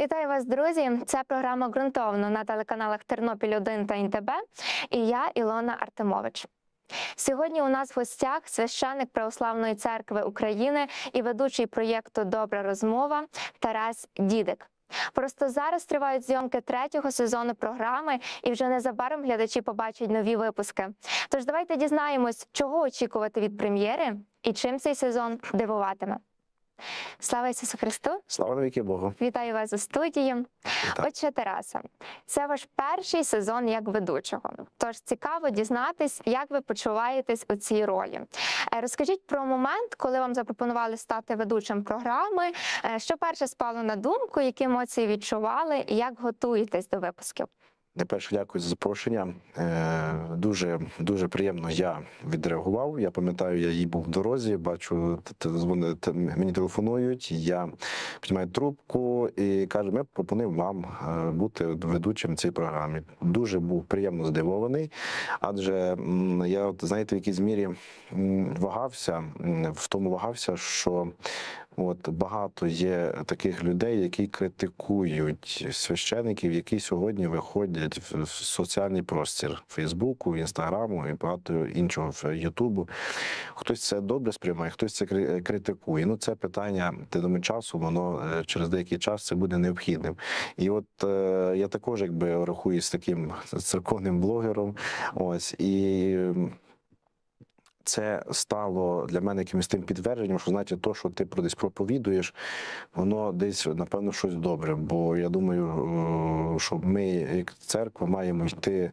Вітаю вас, друзі! Це програма ґрунтовно на телеканалах Тернопіль 1 та ІНТБ. І я Ілона Артемович. Сьогодні у нас в гостях священник Православної церкви України і ведучий проєкту Добра розмова Тарас Дідик. Просто зараз тривають зйомки третього сезону програми, і вже незабаром глядачі побачать нові випуски. Тож давайте дізнаємось, чого очікувати від прем'єри і чим цей сезон дивуватиме. Слава Ісусу Христу! Слава навіки Богу. Вітаю вас у студії. Так. Отже, Тараса, це ваш перший сезон як ведучого. Тож цікаво дізнатись, як ви почуваєтесь у цій ролі. Е, Розкажіть про момент, коли вам запропонували стати ведучим програми. Е, Що перше спало на думку, які емоції відчували, і як готуєтесь до випусків? Найперше дякую за запрошення. Е, Дуже дуже приємно я відреагував. Я пам'ятаю, я їй був в дорозі, бачу, мені телефонують. Я піднімаю трубку і кажу, ми пропонуємо вам е, бути ведучим цієї програми. Дуже був приємно здивований, адже я, от, знаєте, в якійсь мірі вагався, в тому вагався, що От багато є таких людей, які критикують священиків, які сьогодні виходять в соціальний простір Фейсбуку, Інстаграму і багато іншого в Ютубу. Хтось це добре сприймає, хтось це критикує. Ну це питання тидоми часу, воно е, через деякий час це буде необхідним. І от е, я також якби рахуюсь таким церковним блогером. Ось і. Це стало для мене якимось тим підтвердженням, що знаєте, то, що ти про десь проповідуєш, воно десь напевно щось добре. Бо я думаю, е, що ми, як церква, маємо йти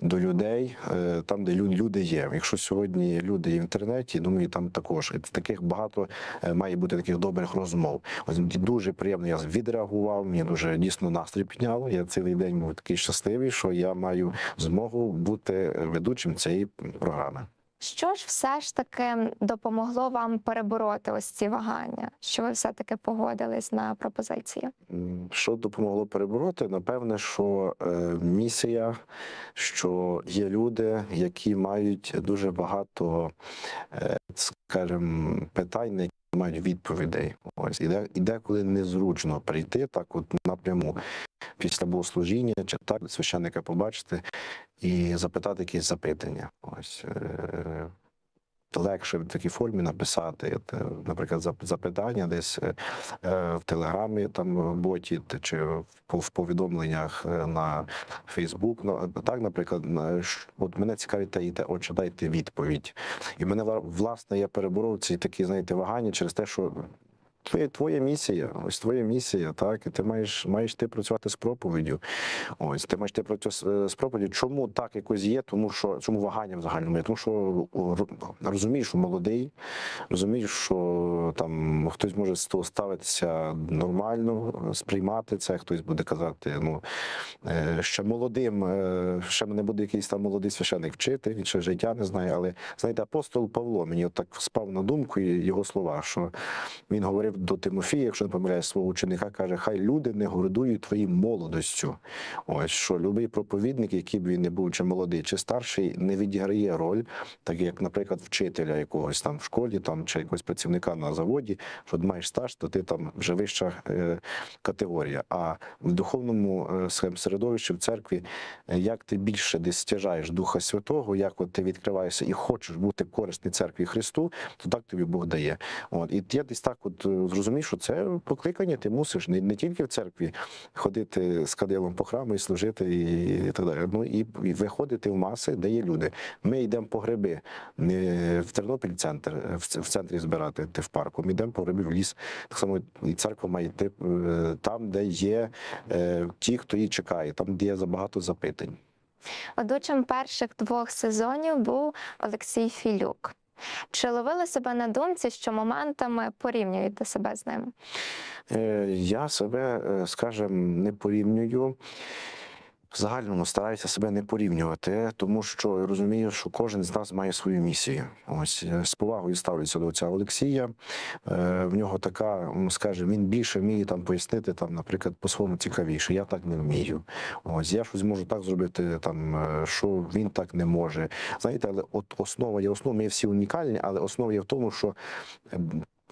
до людей е, там, де люди є. Якщо сьогодні люди є в інтернеті, думаю, там також І таких багато е, має бути таких добрих розмов. Ось дуже приємно. Я відреагував. Мені дуже дійсно настрій підняло. Я цілий день був такий щасливий, що я маю змогу бути ведучим цієї програми. Що ж все ж таки допомогло вам перебороти ось ці вагання? Що ви все таки погодились на пропозицію? М, Що допомогло перебороти? Напевне, що е, місія, що є люди, які мають дуже багато, е, скажімо, питань, на які мають відповідей. Ось і, де, і деколи незручно прийти так, от напряму після богослужіння чи так священника побачити і запитати якісь запитання. Ось. Е, Легше в такій формі написати, е, наприклад, зап- запитання десь е, в телеграмі, там в боті чи в повідомленнях на Фейсбук. Ну так, наприклад, от мене цікавить і те, отже, дайте відповідь. І мене власне я переборов ці такі, знаєте, вагання через те, що. Твоя, твоя місія, ось твоя місія, так і ти маєш маєш ти працювати з проповіддю. Ось ти маєш ти працювати з- з проповіддю. Чому так якось є? Тому що чому вагання в загальному є? Тому що розумієш, що молодий, розумієш, що там хтось може з того ставитися нормально, сприймати це, хтось буде казати, ну е, ще молодим, е, ще мене буде якийсь там молодий священик вчити, він ще життя не знає. Але знаєте, апостол Павло мені от так спав на думку його слова, що він говорив до Тимофія, якщо не помиляюсь, свого ученика, каже: Хай люди не гордують твоїм молодостю. Ось що любий проповідник, який б він не був, чи молодий, чи старший, не відіграє роль, так як, наприклад, вчителя якогось там в школі, там чи якогось працівника на заводі, що маєш стаж, то ти там вже вища е, категорія. А в духовному е, середовищі в церкві, е, як ти більше десь стяжаєш Духа Святого, як от ти відкриваєшся і хочеш бути корисний церкві Христу, то так тобі Бог дає. От і я десь так, от зрозумів, що це покликання. Ти мусиш не, не тільки в церкві ходити з кадилом по храму і служити, і, і так далі. Ну і, і виходити в маси, де є люди. Ми йдемо по гриби, не в Тернопіль центр, е, в в центрі збирати ти в парку. Ми йдемо по гриби в ліс. Так само і церква має йти е, там, де є е, ті, хто її чекає, там, де є забагато запитань. Ведучим перших двох сезонів був Олексій Філюк. Чи ловили себе на думці, що моментами порівнюєте себе з ним? Е, Я себе, скажімо, скажем, не порівнюю. Загальному стараюся себе не порівнювати, тому що розумію, що кожен з нас має свою місію. Ось е, з повагою ставлюся до отця Олексія. Е, В нього така, скажімо, він більше вміє там пояснити, там, наприклад, по-своєму цікавіше. Я так не вмію. Ось я щось можу так зробити, там е, що він так не може. Знаєте, але от основа є основа, ми всі унікальні, але основа є в тому, що.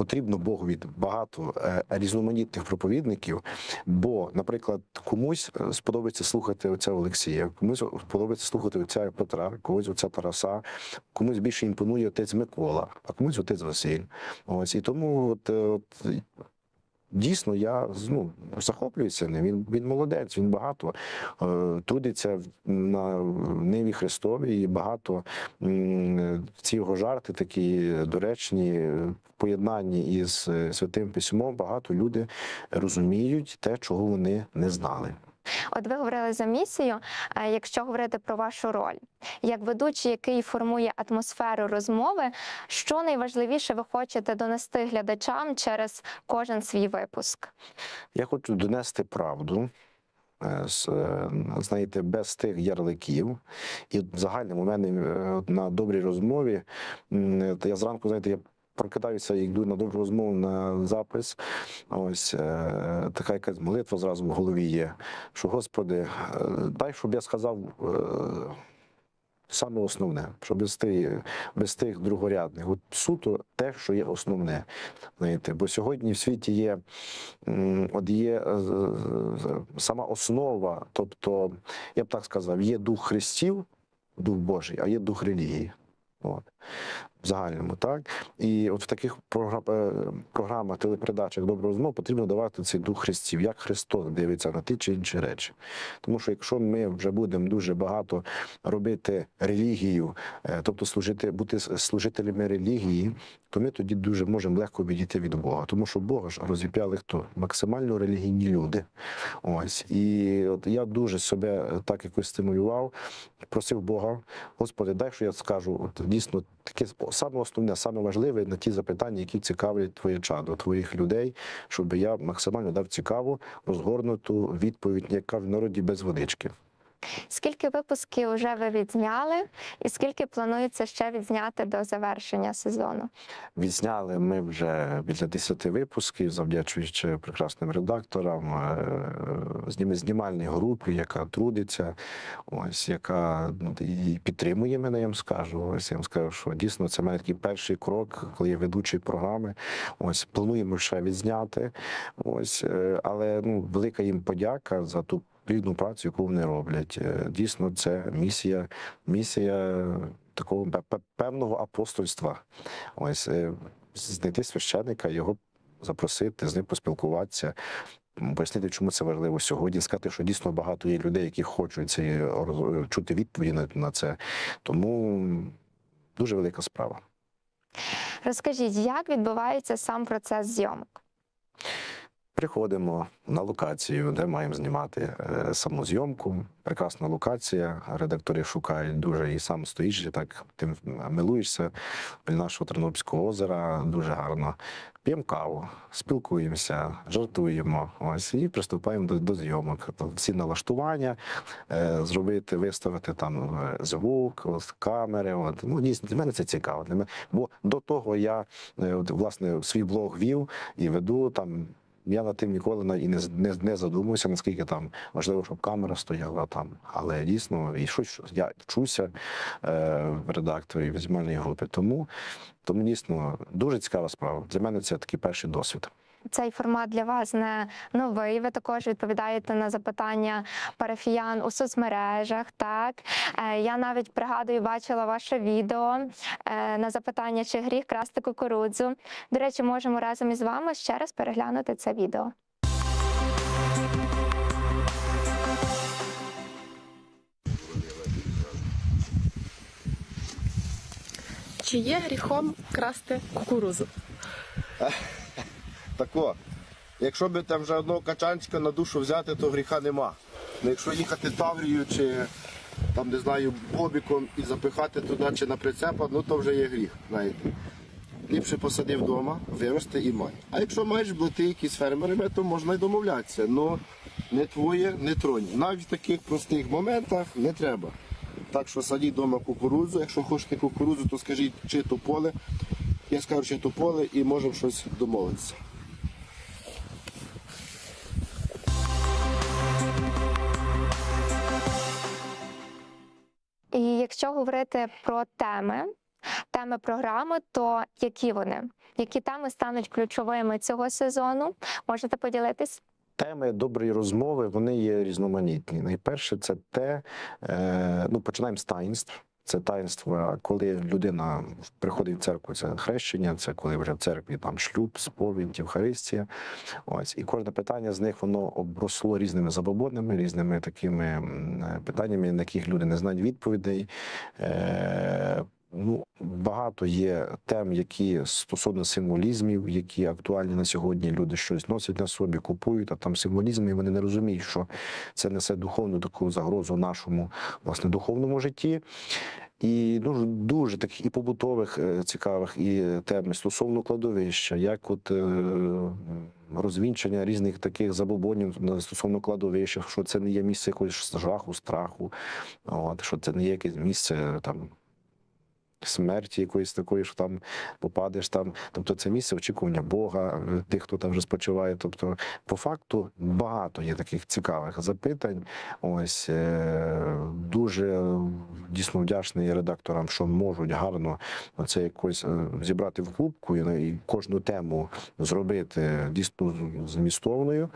Е, Богу від багато е, різноманітних проповідників, бо, наприклад, комусь е, сподобається слухати оця Олексія, комусь сподобається слухати оця Петра, когось оця Тараса, комусь більше імпонує отець Микола, а комусь отець Василь. Ось і тому от, е, от Дійсно, я ну, захоплююся ним. Він, він молодець, він багато е, трудиться на ниві Христовій, і багато е, ці його жарти такі доречні, в поєднанні із е, святим письмом. Багато люди розуміють те, чого вони не знали. От ви говорили за місію. е, Якщо говорити про вашу роль, як ведучий, який формує атмосферу розмови, що найважливіше ви хочете донести глядачам через кожен свій випуск? Я хочу донести правду. е, е, Знаєте, без тих ярликів. І в загальному у мене на добрій розмові. Я зранку, знаєте, я прокидаюся і йду на добру розмову на запис. Ось е, така якась молитва зразу в голові є. Що, Господи, е, дай, щоб я сказав. е, Саме основне, що без тих, без тих другорядних, от суто те, що є основне. Знаєте, бо сьогодні в світі є От є сама основа, тобто, я б так сказав, є дух Христів, дух Божий, а є дух релігії. От. В загальному, так? І от в таких е, програмах, телепередачах доброго розмов потрібно давати цей дух Христів, як Христос дивиться на ті чи інші речі. Тому що якщо ми вже будемо дуже багато робити релігію, е, тобто служити, бути служителями релігії, то ми тоді дуже можемо легко відійти від Бога. Тому що Бога ж розіп'яли хто? Максимально релігійні люди. Ось. І от я дуже себе так якось стимулював, просив Бога, Господи, дай, що я скажу, от дійсно таке саме основне, саме важливе на ті запитання, які цікавлять твоє чадо, твоїх людей, щоб я максимально дав цікаву, розгорнуту відповідь, яка в народі без водички. Скільки випусків вже ви відзняли, і скільки планується ще відзняти до завершення сезону? Відзняли ми вже біля 10 випусків, завдячуючи прекрасним редакторам, е, знімальній групі, яка трудиться, ось яка ну, і підтримує мене, я вам скажу. Ось я вам скажу, що дійсно це мене такий перший крок, коли я ведучий програми. Ось плануємо ще відзняти. Ось, е, але ну, велика їм подяка за ту. Плідну працю, яку вони роблять. Е, Дійсно, це місія, місія такого пе- пе- певного апостольства. Ось е, знайти священника, його запросити, з ним поспілкуватися. Пояснити, чому це важливо сьогодні, сказати, що дійсно багато є людей, які хочуть ці, роз- чути відповіді на це. Тому дуже велика справа. Розкажіть, як відбувається сам процес зйомок? Приходимо на локацію, де маємо знімати е, саму зйомку. Прекрасна локація. Редактори шукають дуже і сам стоїш, і так тим милуєшся біля нашого Тернопільського озера. Дуже гарно. П'ємо каву, спілкуємося, жартуємо. Ось і приступаємо до, до зйомок. Тобто всі налаштування, е, зробити, виставити там е, звук, от, камери. От. Ну, дійсно, для мене це цікаво. Для мене, бо до того я е, от, власне свій блог вів і веду там. Я над тим ніколи і не, не, не задумуюся, наскільки там важливо, щоб камера стояла там. Але дійсно, і щось що я вчуся е, в редакторі в знімальній групі. Тому, тому дійсно дуже цікава справа. Для мене це такий перший досвід. Цей формат для вас не новий. Ви також відповідаєте на запитання парафіян у соцмережах. Так Е, я навіть пригадую, бачила ваше відео е, на запитання, чи гріх красти кукурудзу. До речі, можемо разом із вами ще раз переглянути це відео. Чи є гріхом красти кукурузу? Тако, якщо би там вже одного качанчика на душу взяти, то гріха нема. Ну, якщо їхати Таврію чи там, не знаю, бобіком і запихати туди чи на прицепа, ну то вже є гріх, знаєте. Ліпше посади вдома, вирости і май. А якщо маєш блати якісь фермерами, то можна й домовлятися. Ну не твоє, не тронь. Навіть в таких простих моментах не треба. Так що садіть вдома кукурудзу. Якщо хочете кукурудзу, то скажіть, чи то поле. Я скажу, чи то поле, і можемо щось домовитися. Говорити про теми, теми програми, то які вони? Які теми стануть ключовими цього сезону? Можете поділитись? Теми доброї розмови вони є різноманітні. Найперше, це те, е, ну починаємо з таїнств. Це таїнство, коли людина приходить в церкву, це хрещення, це коли вже в церкві там шлюб, сповідь, Євхаристія. Ось і кожне питання з них воно обросло різними забобонами, різними такими е, питаннями, на яких люди не знають відповідей. Е, Ну, багато є тем, які стосовно символізмів, які актуальні на сьогодні. Люди щось носять на собі, купують, а там символізм, і вони не розуміють, що це несе духовну таку загрозу нашому власне духовному житті. І дуже дуже таких і побутових е, цікавих і тем стосовно кладовища, як от е, розвінчення різних таких забобонів стосовно кладовища, що це не є місце якогось жаху, страху, от, що це не є якесь місце там. Смерті якоїсь такої, що там попадеш там. Тобто це місце очікування Бога, е, тих, хто там вже спочиває. Тобто, по факту багато є таких цікавих запитань. Ось е, дуже дійсно вдячний редакторам, що можуть гарно це якось е, зібрати в клубку і кожну тему зробити дійсно змістовною,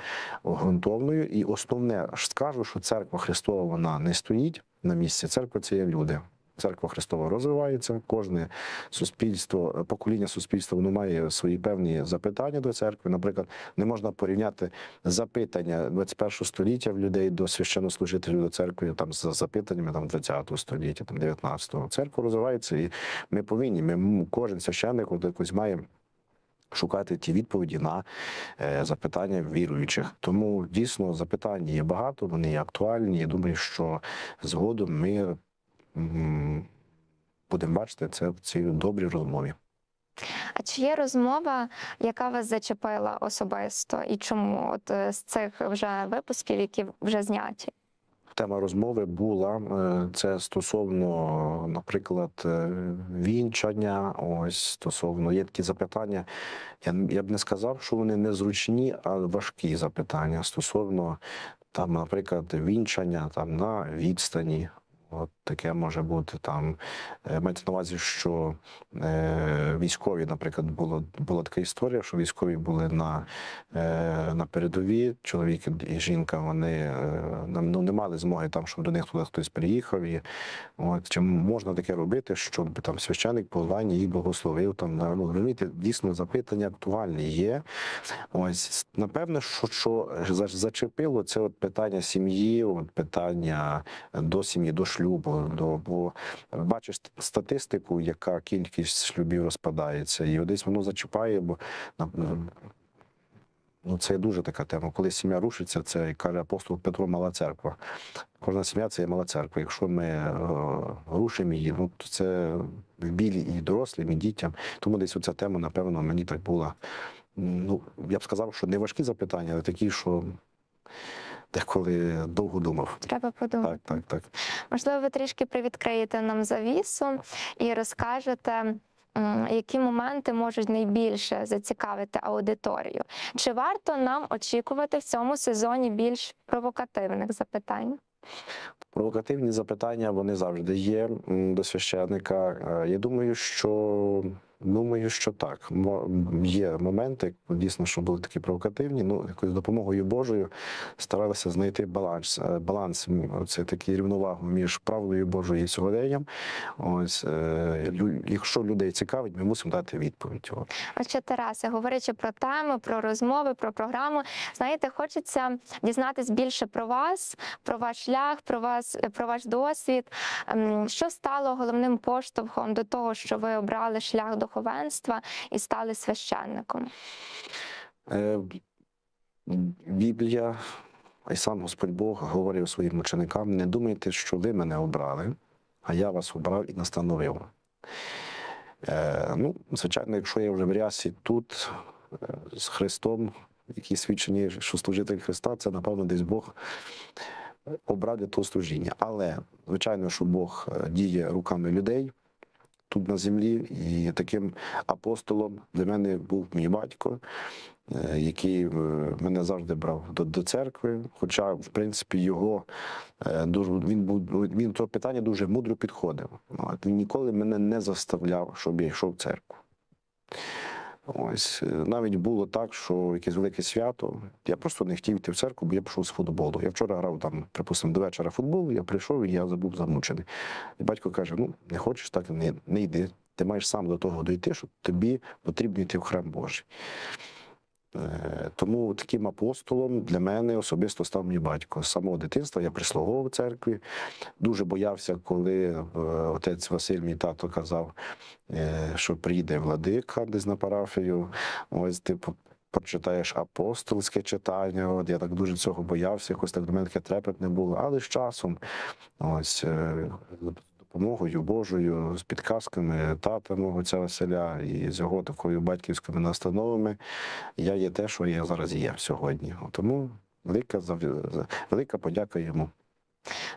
ґрунтовною. І основне скажу, що церква Христова вона не стоїть на місці. Церква це є люди. Церква Христова розвивається, кожне суспільство, покоління суспільства воно має свої певні запитання до церкви. Наприклад, не можна порівняти запитання 21 століття в людей до священнослужителів до церкви там з запитаннями там 20 століття, там 19-го. Церква розвивається, і ми повинні. Ми кожен священник якось має. Шукати ті відповіді на е, запитання віруючих, тому дійсно запитань є багато, вони є актуальні. Я думаю, що згодом ми будемо бачити це в цій добрій розмові. А чи є розмова, яка вас зачепила особисто, і чому? От е, з цих вже випусків, які вже зняті? Тема розмови була е, це стосовно, наприклад, е, вінчання. Ось стосовно є такі запитання. Я, я б не сказав, що вони незручні, а важкі запитання стосовно там, наприклад, вінчання там на відстані. От таке може бути там. Е, Мається на увазі, що е, військові, наприклад, було, була така історія, що військові були на, е, на передові, чоловік і жінка, вони е, ну, не мали змоги там, щоб до них туди хтось приїхав. І, от, чи можна таке робити, щоб там священик по їх благословив? Там, ну, розумієте, дійсно запитання актуальні є. Ось, напевне, що, що зачепило, це от питання сім'ї, от питання до сім'ї, до шлюбу. До, бо бачиш статистику, яка кількість шлюбів розпадається, і десь воно зачіпає, бо Ну, це дуже така тема. Коли сім'я рушиться, це каже апостол Петро, мала церква. Кожна сім'я це є мала церква. Якщо ми е, рушимо її, ну то це в білі і дорослим, і дітям. Тому десь оця тема, напевно, мені так була. Ну, я б сказав, що не важкі запитання, а такі, що деколи довго думав. Треба подумати. Так, так, так. Можливо, ви трішки привідкриєте нам завісу і розкажете. Які моменти можуть найбільше зацікавити аудиторію? Чи варто нам очікувати в цьому сезоні більш провокативних запитань? Провокативні запитання вони завжди є до священника. Е, Я думаю, що думаю, що так. Мо- Є моменти, дійсно, що були такі провокативні. Ну, якось допомогою Божою старалися знайти баланс. е, Баланс це такий рівновагу між правдою Божою і сьогоденням. Ось е, якщо людей цікавить, ми мусимо дати відповідь. От. Отже, Тарасе, говорячи про теми, про розмови, про програму, знаєте, хочеться дізнатись більше про вас, про ваш шлях, про вас, про ваш досвід. Ем, Що стало головним поштовхом до того, що ви обрали шлях духовенства і стали священником? Е, Біблія, і сам Господь Бог говорив своїм ученикам: не думайте, що ви мене обрали, а я вас обрав і настановив. Е, ну, звичайно, якщо я вже в рясі тут е, з Христом, які свідчені, що служитель Христа, це, напевно, десь Бог обрав для того служіння. Але, звичайно, що Бог е, діє руками людей тут на землі, і таким апостолом для мене був мій батько. е, який е, мене завжди брав до, до церкви. Хоча, в принципі, його е, він був він до питання дуже мудро підходив. Він ніколи мене не заставляв, щоб я йшов в церкву. Ось е, навіть було так, що якесь велике свято. Я просто не хотів йти в церкву, бо я пішов з футболу. Я вчора грав там, припустимо, до вечора футбол, я прийшов і я забув замучений. І батько каже: ну, не хочеш, так не, не йди. Ти маєш сам до того дойти, що тобі потрібно йти в храм Божий. Е, Тому таким апостолом для мене особисто став мій батько. З самого дитинства я прислуговував церкві. Дуже боявся, коли е, отець Василь, мій тато, казав, е, що прийде владика десь на парафію. Ось типу. Прочитаєш апостольське читання, от я так дуже цього боявся, якось так до мене таке трепетне було. Але з часом, ось допомогою Божою, з підказками тата мого отця Василя і з його такою батьківськими настановами, я є те, що я зараз є сьогодні. Тому велика велика подяка йому.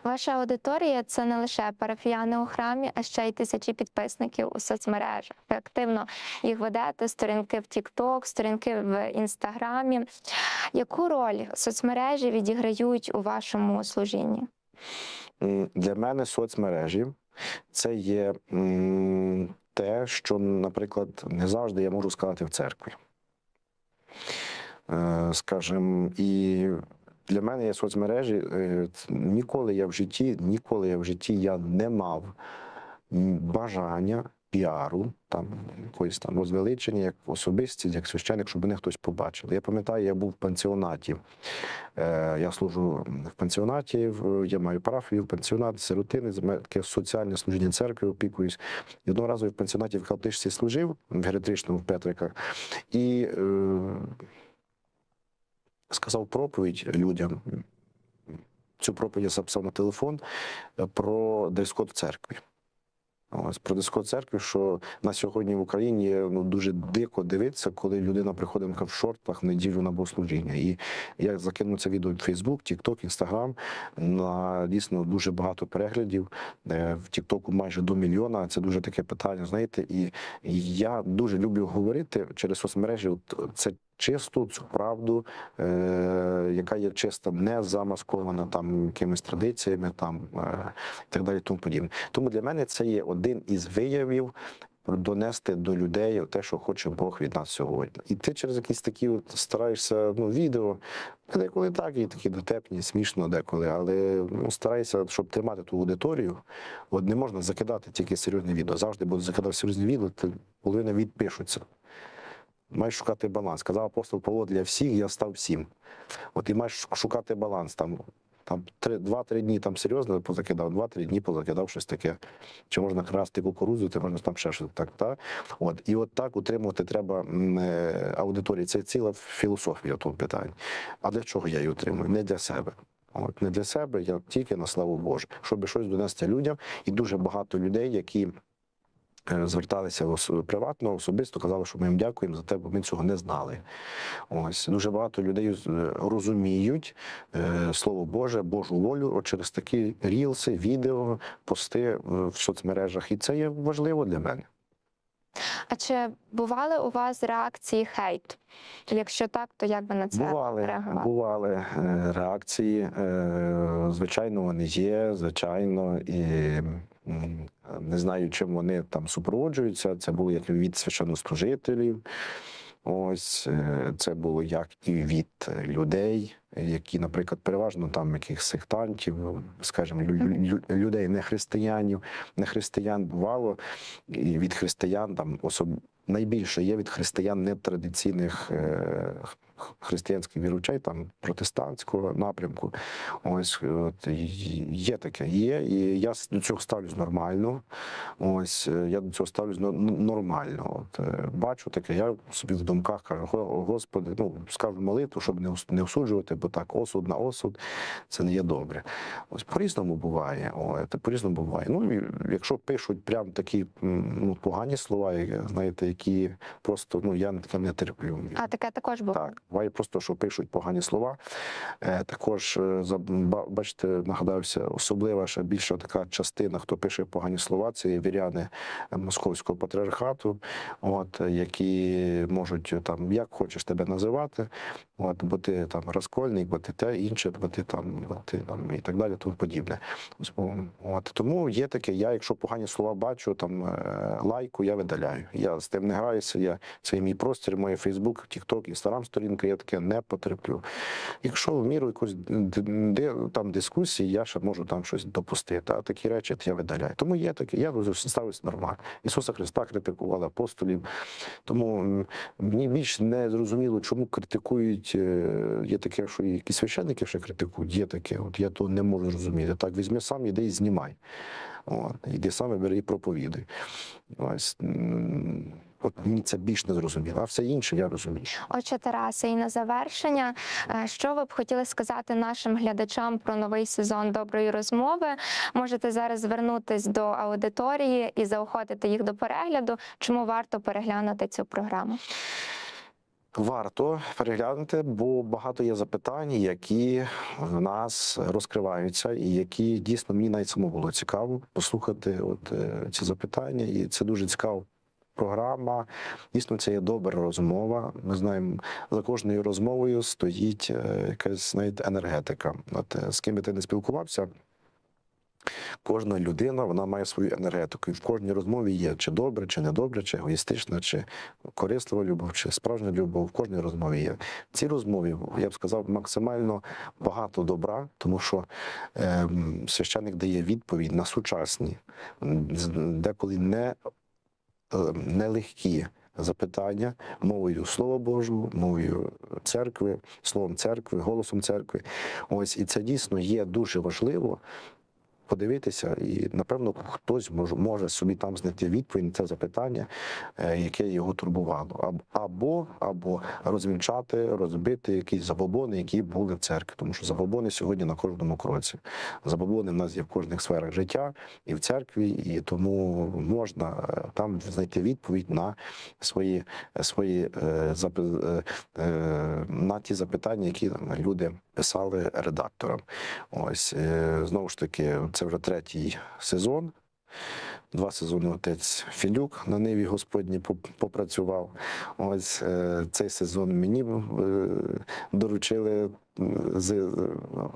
Ваша аудиторія це не лише парафіяни у храмі, а ще й тисячі підписників у соцмережах. Ви активно їх ведете, сторінки в TikTok, сторінки в інстаграмі. Яку роль соцмережі відіграють у вашому служінні? Для мене соцмережі це є те, що, наприклад, не завжди я можу сказати в церкві. Е, Скажем, і для мене є соцмережі. е, Ніколи я в житті, ніколи я в житті я не мав бажання піару, там якоїсь там возвеличення, як особистість, як священник, щоб мене хтось побачив. Я пам'ятаю, я був в пансіонаті. Е, Я служу в пансіонаті, я маю парафію, пансіонат, сиротини, таке соціальне служіння церкви, опікуюсь. Одного разу я в пансіонаті в Халтишці служив, в геретричному в Петрика, і е, сказав проповідь людям. Цю проповідь я записав на телефон е, про дрес-код в церкві. Ось про дрес-код церкви, що на сьогодні в Україні ну, дуже дико дивитися, коли людина приходить в шортах в неділю на богослужіння. І я закинув це відео в Фейсбук, Тікток, Інстаграм. На дійсно дуже багато переглядів. Е, В Тіктоку майже до мільйона. Це дуже таке питання. Знаєте, і я дуже люблю говорити через соцмережі. От це чисту цю правду, е, яка є чиста, не замаскована там якимись традиціями, там е, і так далі, тому подібне. Тому для мене це є один із виявів. Донести до людей те, що хоче Бог від нас сьогодні, і ти через якісь такі от стараєшся ну відео, деколи так, і такі дотепні, смішно деколи, але ну старайся, щоб тримати ту аудиторію. От не можна закидати тільки серйозне відео. Завжди буду закидати серйозне відео, половина відпишуться. Маєш шукати баланс. Сказав апостол Павло для всіх, я став всім. От і маєш шукати баланс. Там, там три- два-три дні там серйозно позакидав, два-три дні позакидав щось таке. Чи можна красти кукурудзу, ти можна там ще щось так. так? От. І от так утримувати треба е, аудиторію. Це ціла філософія того питання. А для чого я її утримую? Не для себе. От не для себе, я тільки на славу Божу, щоб щось донести людям. І дуже багато людей, які зверталися ос- приватно, особисто, казали, що ми їм дякуємо за те, бо ми цього не знали. Ось дуже багато людей е, розуміють е, слово Боже, Божу волю через такі рілси, відео, пости е, в соцмережах, і це є важливо для мене. А чи бували у вас реакції хейт? Якщо так, то як ви на це Бували, реагували? бували е, реакції. е, Звичайно, вони є, звичайно, і не знаю, чим вони там супроводжуються. Це було як від священнослужителів. Ось е, це було як і від людей, які, наприклад, переважно там якихось сектантів, скажімо, лю- лю- людей не християнів, не християн бувало, і від християн там особ... найбільше є від християн нетрадиційних х- християнських віручей, там протестантського напрямку. Ось от, є таке, є. І я до цього ставлюсь нормально. Ось е, я до цього ставлюсь нормально. От е, бачу таке, я собі в думках кажу, Господи, ну скажу молитву, щоб не не осуджувати, бо так, осуд на осуд це не є добре. Ось по-різному буває. О, по-різному буває. Ну і якщо пишуть прям такі ну, погані слова, знаєте, які просто ну я таке не терплю. А таке також було. Так, Буває просто, що пишуть погані слова. Е, Також е, бачите, нагадався, особлива ще більша така частина, хто пише погані слова, це віряни московського патріархату, от е, які можуть е, там як хочеш тебе називати, от бо ти там розкольник, бо ти те інше, бо ти там, бо там і так далі, тому подібне. От тому є таке. Я, якщо погані слова бачу, там е, лайку, я видаляю. Я з тим не граюся. Я це мій простір, моє Фейсбук, Тікток, Інстаграм сторінка. Я таке не потерплю. Якщо в міру якусь там дискусії, я ще можу там щось допустити. А такі речі я видаляю. Тому є таке. Я ставлюсь нормально. Ісуса Христа критикували апостолів. Тому мені більш не зрозуміло, чому критикують. Е, Є таке, що якісь священники ще критикують. Є таке. От я то не можу зрозуміти. Так, візьми сам, іди і знімай. От, іди сам і бери і проповідуй. Ось. От мені це більш не зрозуміло, а все інше я розумію. Отже, Тарасе, і на завершення, е, що ви б хотіли сказати нашим глядачам про новий сезон доброї розмови? Можете зараз звернутись до аудиторії і заохотити їх до перегляду. Чому варто переглянути цю програму? Варто переглянути, бо багато є запитань, які в нас розкриваються, і які дійсно мені навіть самому було цікаво послухати от е, ці запитання. І це дуже цікава програма. Дійсно, це є добра розмова. Ми знаємо, за кожною розмовою стоїть е, якась навіть енергетика. От е, з ким би ти не спілкувався. Кожна людина вона має свою енергетику, і в кожній розмові є чи добре, чи недобре, чи егоїстична, чи корислива любов, чи справжня любов. В кожній розмові є. В цій розмові я б сказав максимально багато добра, тому що е, священник дає відповідь на сучасні, деколи не, е, нелегкі запитання мовою Слова Божого, мовою церкви, словом церкви, голосом церкви. Ось і це дійсно є дуже важливо подивитися, і напевно хтось може, може собі там знайти відповідь на це запитання, е, яке його турбувало, або або розвінчати, розбити якісь забобони, які були в церкві, тому що забобони сьогодні на кожному кроці. Забобони в нас є в кожних сферах життя і в церкві, і тому можна е, там знайти відповідь на свої свої е, на ті запитання, які люди писали редакторам. Ось е, знову ж таки, це вже третій сезон. Два сезони отець Філюк на ниві Господні попрацював. Ось е, цей сезон мені е, доручили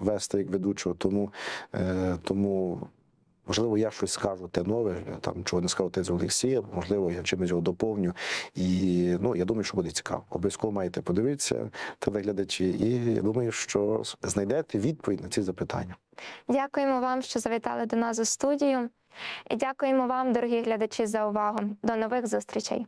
вести як ведучого. Тому, тому можливо, я щось скажу те нове, там чого не сказав з Олексія, можливо, я чимось його доповню. І ну, я думаю, що буде цікаво. Обов'язково маєте подивитися, телеглядачі, і я думаю, що знайдете відповідь на ці запитання. Дякуємо вам, що завітали до нас у студію. І дякуємо вам, дорогі глядачі, за увагу. До нових зустрічей.